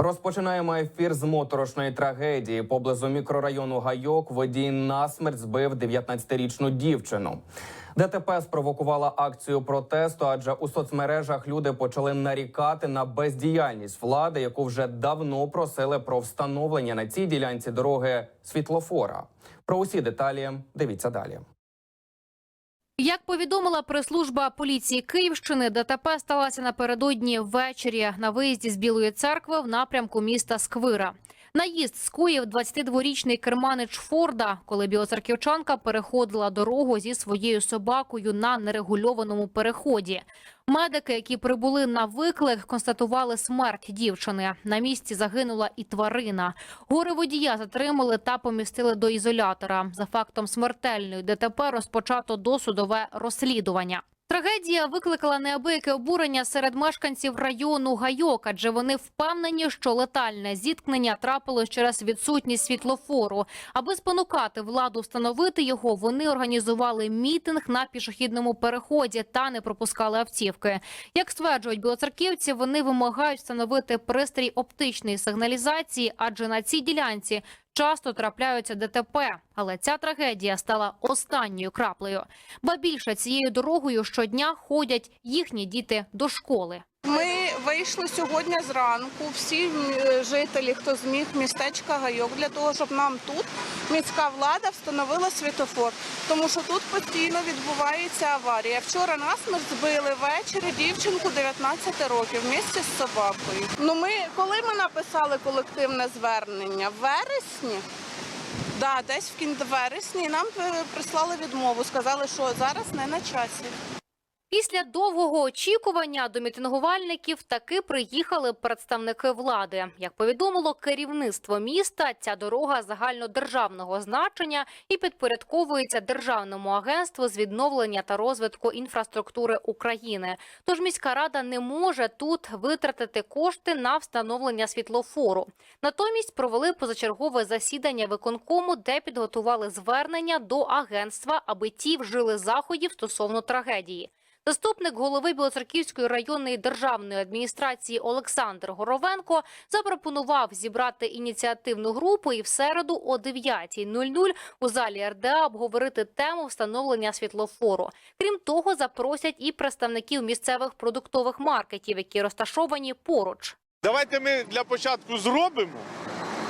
Розпочинаємо ефір з моторошної трагедії. Поблизу мікрорайону Гайок водій насмерть збив 19-річну дівчину. ДТП спровокувала акцію протесту, адже у соцмережах люди почали нарікати на бездіяльність влади, яку вже давно просили про встановлення на цій ділянці дороги світлофора. Про усі деталі дивіться далі. Як повідомила прес-служба поліції Київщини, ДТП сталося напередодні ввечері на виїзді з Білої церкви в напрямку міста Сквира. Наїзд скоїв 22-річний керманич Форда, коли білоцерківчанка переходила дорогу зі своєю собакою на нерегульованому переході. Медики, які прибули на виклик, констатували смерть дівчини. На місці загинула і тварина. Горе водія затримали та помістили до ізолятора. За фактом смертельної ДТП розпочато досудове розслідування. Трагедія викликала неабияке обурення серед мешканців району Гайок, адже вони впевнені, що летальне зіткнення трапилось через відсутність світлофору. Аби спонукати владу встановити його, вони організували мітинг на пішохідному переході та не пропускали автівки. Як стверджують білоцерківці, вони вимагають встановити пристрій оптичної сигналізації, адже на цій ділянці часто трапляються ДТП. Але ця трагедія стала останньою краплею. Ба більше цією дорогою щодня ходять їхні діти до школи. Ми вийшли сьогодні зранку, всі е, жителі, хто зміг містечка Гайок, для того, щоб нам тут міська влада встановила світофор, тому що тут постійно відбувається аварія. Вчора нас ми збили ввечері дівчинку 19 років в місті з собакою. Ну ми коли ми написали колективне звернення? В вересні. Да, десь в кінці вересні нам е, прислали відмову. Сказали, що зараз не на часі. Після довгого очікування до мітингувальників таки приїхали представники влади. Як повідомило керівництво міста, ця дорога загальнодержавного значення і підпорядковується Державному агентству з відновлення та розвитку інфраструктури України. Тож міська рада не може тут витратити кошти на встановлення світлофору. Натомість провели позачергове засідання виконкому, де підготували звернення до агентства, аби ті вжили заходів стосовно трагедії. Заступник голови Білоцерківської районної державної адміністрації Олександр Горовенко запропонував зібрати ініціативну групу і в середу о 9.00 у залі РДА обговорити тему встановлення світлофору. Крім того, запросять і представників місцевих продуктових маркетів, які розташовані поруч. Давайте ми для початку зробимо,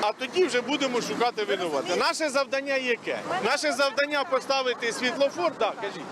а тоді вже будемо шукати винувати. Наше завдання яке? Наше завдання поставити світлофор. Так, кажіть.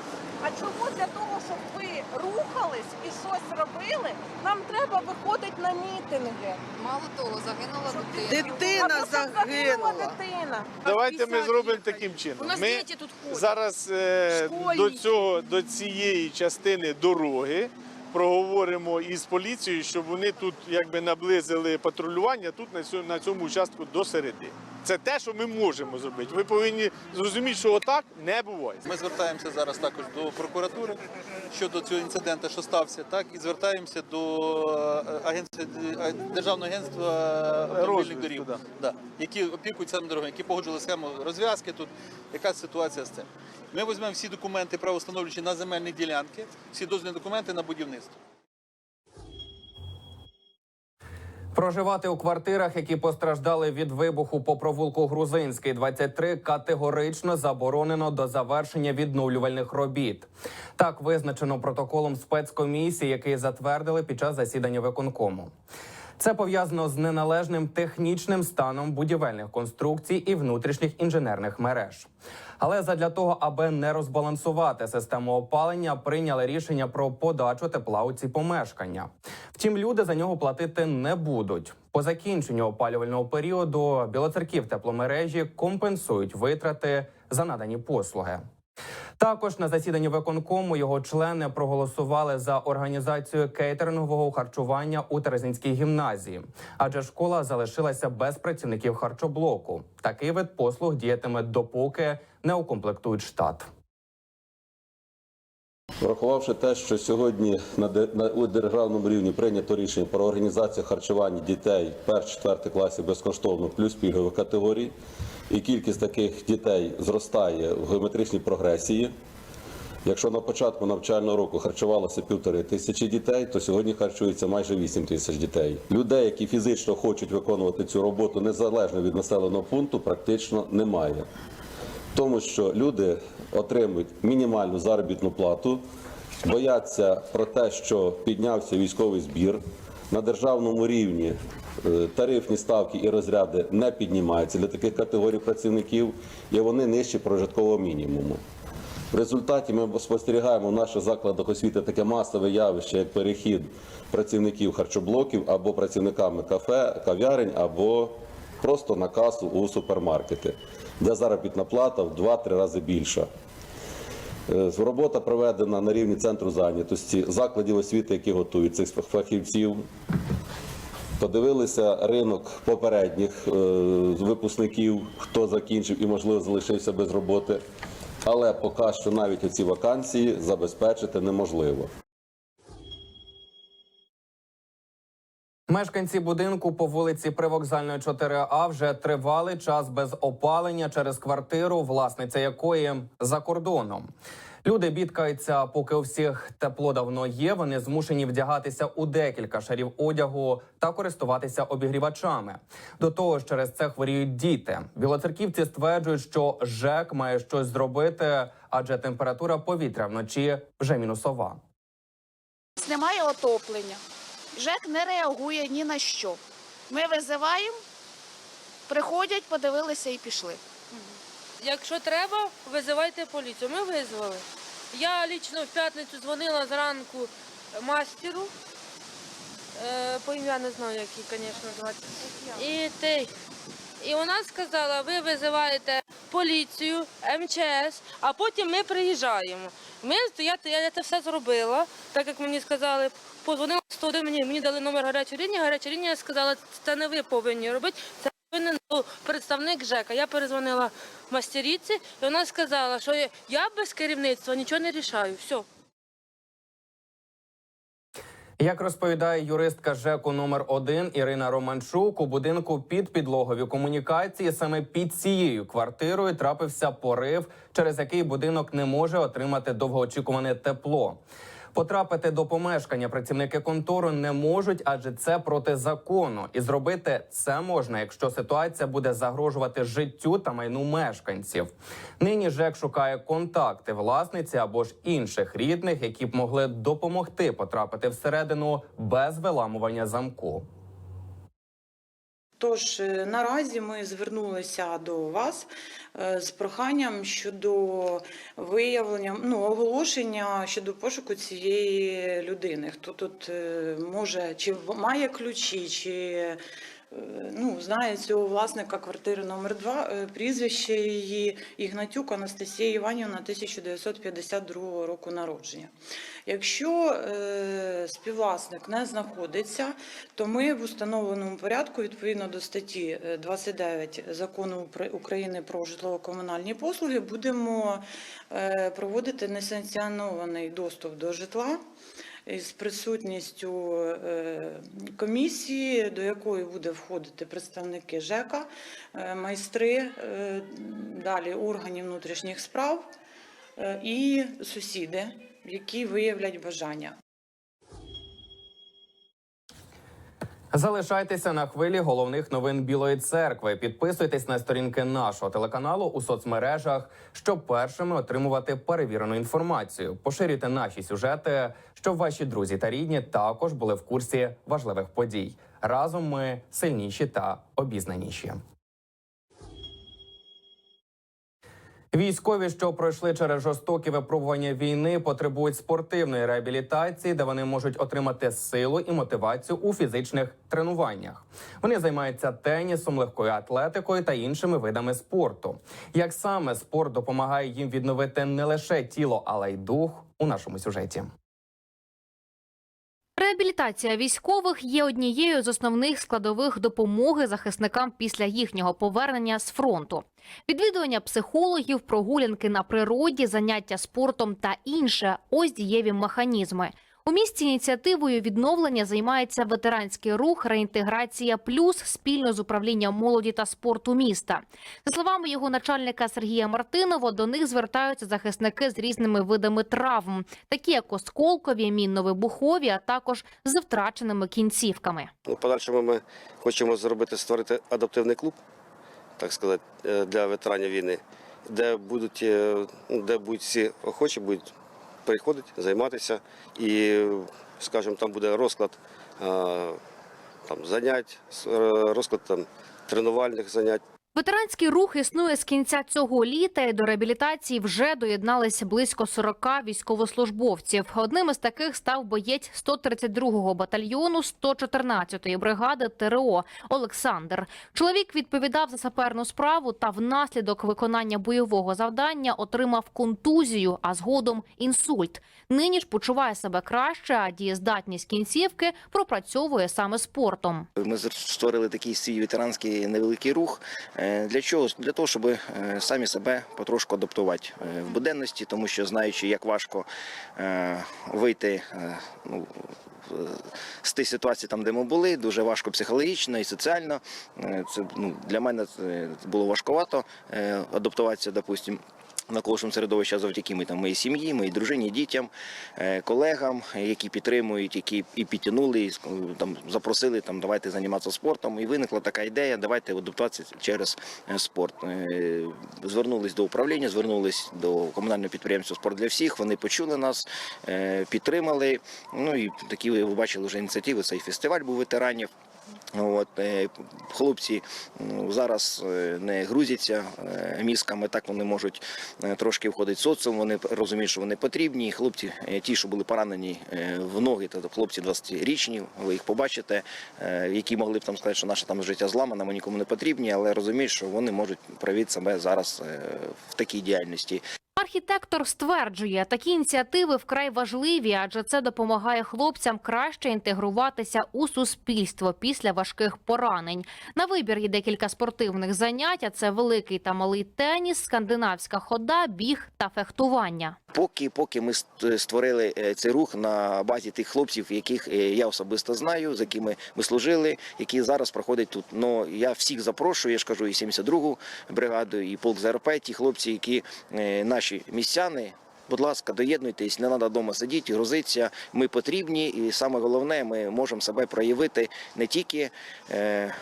А чому для того, щоб рухались і щось робили, нам треба виходити на мітинги? Мало того, загинула дитина. А Дитина просто загинула загинула. дитина. Давайте ми зробимо таким У чином. нас Ми діти тут ходять. зараз е, до цього до цієї частини дороги проговоримо із поліцією, щоб вони тут якби наблизили патрулювання тут на цьому, на цьому участку до середи. Це те, що ми можемо зробити. Ви повинні зрозуміти, що отак не буває. Ми звертаємося зараз також до прокуратури щодо цього інциденту, що стався, так і звертаємося до е, агентства е, державного агентства автомобільних доріг, да. да, які опікуються цими дорогами, які погоджували схему розв'язки. Тут яка ситуація з цим? Ми візьмемо всі документи правоустановлюючі на земельні ділянки, всі дозвільні документи на будівництво. Проживати у квартирах, які постраждали від вибуху по провулку Грузинський 23, категорично заборонено до завершення відновлювальних робіт. Так визначено протоколом спецкомісії, який затвердили під час засідання виконкому. Це пов'язано з неналежним технічним станом будівельних конструкцій і внутрішніх інженерних мереж. Але задля того, аби не розбалансувати систему опалення, прийняли рішення про подачу тепла у ці помешкання. Втім, люди за нього платити не будуть. По закінченню опалювального періоду білоцерків тепломережі компенсують витрати за надані послуги. Також на засіданні виконкому його члени проголосували за організацію кейтерингового харчування у Терезинській гімназії, адже школа залишилася без працівників харчоблоку. Такий вид послуг діятиме допоки не укомплектують штат. Врахувавши те, що сьогодні на, державному рівні прийнято рішення про організацію харчування дітей 1-4 класів безкоштовно плюс пільгових категорій, і кількість таких дітей зростає в геометричній прогресії. Якщо на початку навчального року харчувалося півтори тисячі дітей, то сьогодні харчується майже 8 тисяч дітей. Людей, які фізично хочуть виконувати цю роботу незалежно від населеного пункту, практично немає. Тому що люди отримують мінімальну заробітну плату, бояться про те, що піднявся військовий збір. На державному рівні е, тарифні ставки і розряди не піднімаються для таких категорій працівників, і вони нижчі прожиткового мінімуму. В результаті ми спостерігаємо в наших закладах освіти таке масове явище, як перехід працівників харчоблоків або працівниками кафе, кав'ярень, або просто на касу у супермаркети, де заробітна плата в 2-3 рази більша. Е, Робота проведена на рівні центру зайнятості, закладів освіти, які готують цих фахівців. Подивилися ринок попередніх е, випускників, хто закінчив і, можливо, залишився без роботи. Але поки що навіть оці вакансії забезпечити неможливо. Мешканці будинку по вулиці Привокзальної 4А вже тривалий час без опалення через квартиру, власниця якої за кордоном. Люди бідкаються, поки у всіх тепло давно є. Вони змушені вдягатися у декілька шарів одягу та користуватися обігрівачами. До того ж, через це хворіють діти. Білоцерківці стверджують, що ЖЕК має щось зробити, адже температура повітря вночі вже мінусова. Немає отоплення. ЖЕК не реагує ні на що. Ми визиваємо, приходять, подивилися і пішли. Якщо треба, визивайте поліцію. Ми визвали. Я лічно в п'ятницю дзвонила зранку мастеру. Е, по ім'я не знаю, який, звісно, звати. І, те, і вона сказала, ви визиваєте поліцію, МЧС, а потім ми приїжджаємо. Ми, я, я це все зробила, так як мені сказали, позвонила 101, мені, мені дали номер гарячої лінії, гаряча лінія сказала, це не ви повинні робити, це повинен був представник ЖЕКа. Я перезвонила мастеріці, і вона сказала, що я без керівництва нічого не рішаю. Все. Як розповідає юристка ЖЕКу номер 1 Ірина Романчук, у будинку під підлогові комунікації саме під цією квартирою трапився порив, через який будинок не може отримати довгоочікуване тепло. Потрапити до помешкання працівники контору не можуть, адже це проти закону. І зробити це можна, якщо ситуація буде загрожувати життю та майну мешканців. Нині ЖЕК шукає контакти власниці або ж інших рідних, які б могли допомогти потрапити всередину без виламування замку. Тож е, наразі ми звернулися до вас е, з проханням щодо виявлення ну, оголошення щодо пошуку цієї людини. Хто тут е, може, чи має ключі, чи ну, знає цього власника квартири номер 2 прізвище її Ігнатюк Анастасія Іванівна 1952 року народження. Якщо е, співвласник не знаходиться, то ми в установленому порядку, відповідно до статті е, 29 закону Укр- України про житлово-комунальні послуги, будемо е, проводити несанкціонований доступ до житла з присутністю е, комісії, до якої буде входити представники ЖЕКа, е, майстри, е, далі органів внутрішніх справ і сусіди, які виявлять бажання. Залишайтеся на хвилі головних новин Білої церкви. Підписуйтесь на сторінки нашого телеканалу у соцмережах, щоб першими отримувати перевірену інформацію. Поширюйте наші сюжети, щоб ваші друзі та рідні також були в курсі важливих подій. Разом ми сильніші та обізнаніші. Військові, що пройшли через жорстокі випробування війни, потребують спортивної реабілітації, де вони можуть отримати силу і мотивацію у фізичних тренуваннях. Вони займаються тенісом, легкою атлетикою та іншими видами спорту. Як саме спорт допомагає їм відновити не лише тіло, але й дух у нашому сюжеті. Реабілітація військових є однією з основних складових допомоги захисникам після їхнього повернення з фронту. Відвідування психологів, прогулянки на природі, заняття спортом та інше ось дієві механізми. У місті ініціативою відновлення займається ветеранський рух Реінтеграція Плюс спільно з управлінням молоді та спорту міста. За словами його начальника Сергія Мартинова, до них звертаються захисники з різними видами травм, такі як осколкові, мінно-вибухові, а також з втраченими кінцівками. У подальшому ми хочемо зробити створити адаптивний клуб, так сказати, е, для ветеранів війни, де будуть, е, ну, де будуть всі охочі будуть приходити, займатися. І, скажімо, там буде розклад там, занять, е, розклад там, тренувальних занять. Ветеранський рух існує з кінця цього літа. і До реабілітації вже доєдналися близько 40 військовослужбовців. Одним із таких став боєць 132-го батальйону 114-ї бригади ТРО Олександр. Чоловік відповідав за саперну справу та внаслідок виконання бойового завдання отримав контузію, а згодом інсульт. Нині ж почуває себе краще, а дієздатність кінцівки пропрацьовує саме спортом. Ми створили такий свій ветеранський невеликий рух. Е, Для чого? Для того, щоб е, самі себе потрошку адаптувати е, в буденності, тому що знаючи, як важко вийти ну, з тієї ситуації, там, де ми були, дуже важко психологічно і соціально. Це ну, для мене це було важкувато адаптуватися, допустимо. Навколишньому середовища завдяки ми там моїй сім'ї, моїй дружині, дітям, е, колегам, які підтримують, які і підтягнули, і там запросили там давайте займатися спортом. І виникла така ідея, давайте адаптуватися через е, спорт. Е, Звернулись до управління, звернулись до комунального підприємства Спорт для всіх. Вони почули нас, е, підтримали. Ну і такі ви бачили вже ініціативи. Цей фестиваль був ветеранів. От, е, хлопці зараз е, не грузяться е, мізками, так вони можуть трошки входити в соціум, вони розуміють, що вони потрібні. Хлопці, ті, що були поранені в ноги, тобто хлопці 20-річні, ви їх побачите, які могли б там сказати, що наше там життя зламане, ми нікому не потрібні, але розуміють, що вони можуть проявити себе зараз в такій діяльності. Архітектор стверджує, такі ініціативи вкрай важливі, адже це допомагає хлопцям краще інтегруватися у суспільство після важких поранень. На вибір є декілька спортивних занять. а Це великий та малий теніс, скандинавська хода, біг та фехтування. Поки, поки ми створили е, цей рух на базі тих хлопців, яких е, я особисто знаю, з якими ми служили, які зараз проходять тут. Ну я всіх запрошую, я ж кажу, і 72-гу бригаду, і полк ЗРП, ті хлопці, які е, наші містяни. Будь ласка, доєднуйтесь, не треба вдома сидіти, грузитися. Ми потрібні, і саме головне, ми можемо себе проявити не тільки е,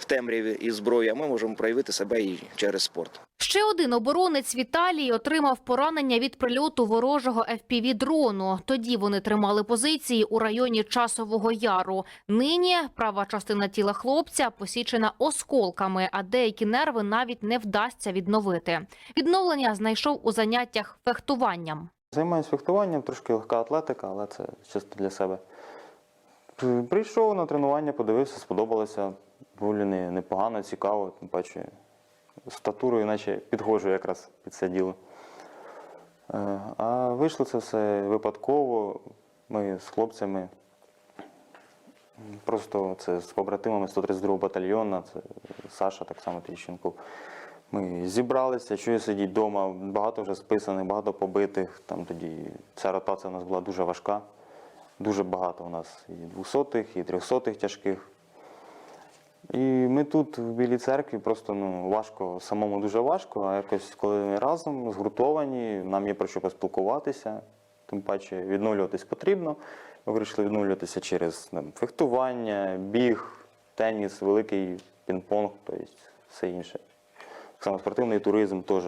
в темряві і зброї, а ми можемо проявити себе і через спорт. Ще один оборонець Віталій отримав поранення від прильоту ворожого fpv дрону. Тоді вони тримали позиції у районі Часового Яру. Нині права частина тіла хлопця посічена осколками, а деякі нерви навіть не вдасться відновити. Відновлення знайшов у заняттях фехтуванням. Займаюся фехтуванням, трошки легка атлетика, але це чисто для себе. Прийшов на тренування, подивився, сподобалося. Доволі непогано, цікаво, тим паче статурою, наче підходжу якраз під це діло. Е, А вийшло це все випадково. Ми з хлопцями. Просто це з побратимами 132 батальйону, це Саша, так само Тріщенков. Ми зібралися, що я сидіть вдома, багато вже списаних, багато побитих. Там тоді ця ротація у нас була дуже важка. Дуже багато у нас і двохсотих, і трьохсотих тяжких. І ми тут, в Білій церкві, просто ну, важко, самому дуже важко, а якось коли ми разом, згуртовані, нам є про що поспілкуватися, тим паче відновлюватись потрібно. Ми вирішили відновлюватися через там, фехтування, біг, теніс, великий пінг-понг, тобто все інше. Само спортивний туризм теж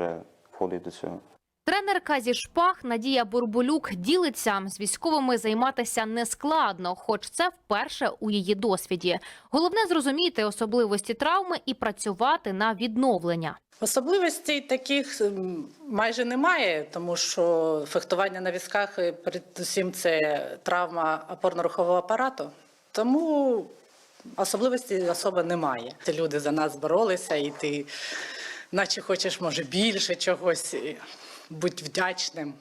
входить до цього. Тренерка зі шпаг Надія Бурбулюк ділиться з військовими займатися нескладно, хоч це вперше у її досвіді. Головне зрозуміти особливості травми і працювати на відновлення. Особливостей таких майже немає, тому що фехтування на візках, передусім, це травма опорно-рухового апарату. Тому особливостей особо немає. Ці люди за нас боролися, і ти, наче хочеш, може, більше чогось, будь вдячним.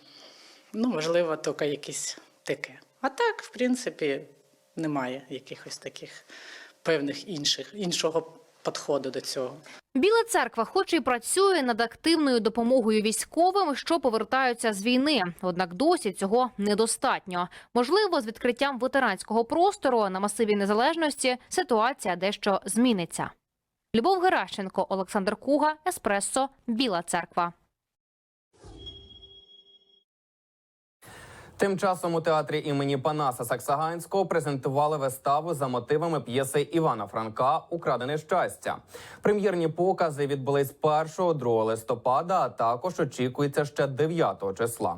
Ну, можливо, тільки якісь таке. А так, в принципі, немає якихось таких певних інших, іншого підходу до цього. Біла церква, хоч і працює над активною допомогою військовим, що повертаються з війни. Однак досі цього недостатньо. Можливо, з відкриттям ветеранського простору на масиві незалежності ситуація дещо зміниться. Любов Геращенко, Олександр Куга, Еспресо, Біла церква. Тим часом у театрі імені Панаса Саксаганського презентували виставу за мотивами п'єси Івана Франка Украдене щастя. Прем'єрні покази відбулись 1-2 листопада, а також очікується ще 9 числа.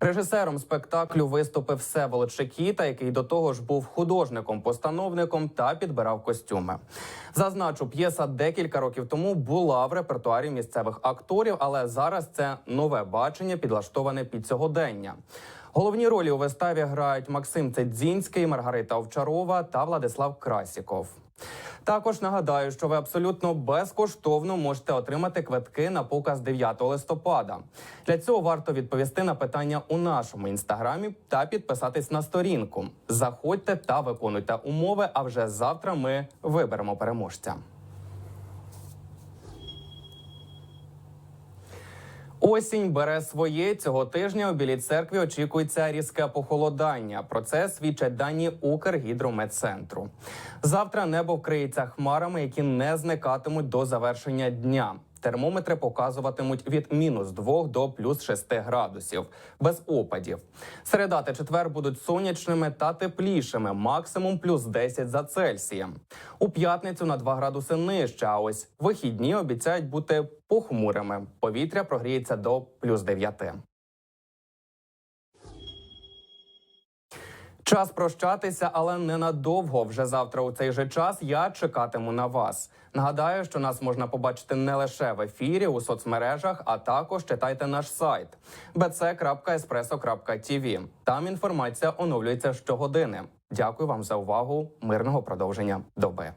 Режисером спектаклю виступив Всеволод Шекіта, який до того ж був художником-постановником та підбирав костюми. Зазначу, п'єса декілька років тому була в репертуарі місцевих акторів, але зараз це нове бачення, підлаштоване під сьогодення. Головні ролі у виставі грають Максим Цедзінський, Маргарита Овчарова та Владислав Красіков. Також нагадаю, що ви абсолютно безкоштовно можете отримати квитки на показ 9 листопада. Для цього варто відповісти на питання у нашому інстаграмі та підписатись на сторінку. Заходьте та виконуйте умови. А вже завтра ми виберемо переможця. Осінь бере своє цього тижня. У білій церкві очікується різке похолодання. Про це свідчать дані Укргідрометцентру. Завтра небо вкриється хмарами, які не зникатимуть до завершення дня. Термометри показуватимуть від мінус 2 до плюс 6 градусів без опадів. Середа та четвер будуть сонячними та теплішими, максимум плюс 10 за Цельсієм. У п'ятницю на 2 градуси нижче. А ось вихідні обіцяють бути похмурими. Повітря прогріється до плюс 9. Час прощатися, але ненадовго. Вже завтра у цей же час я чекатиму на вас. Нагадаю, що нас можна побачити не лише в ефірі у соцмережах, а також читайте наш сайт bc.espresso.tv. Там інформація оновлюється щогодини. Дякую вам за увагу. Мирного продовження доби.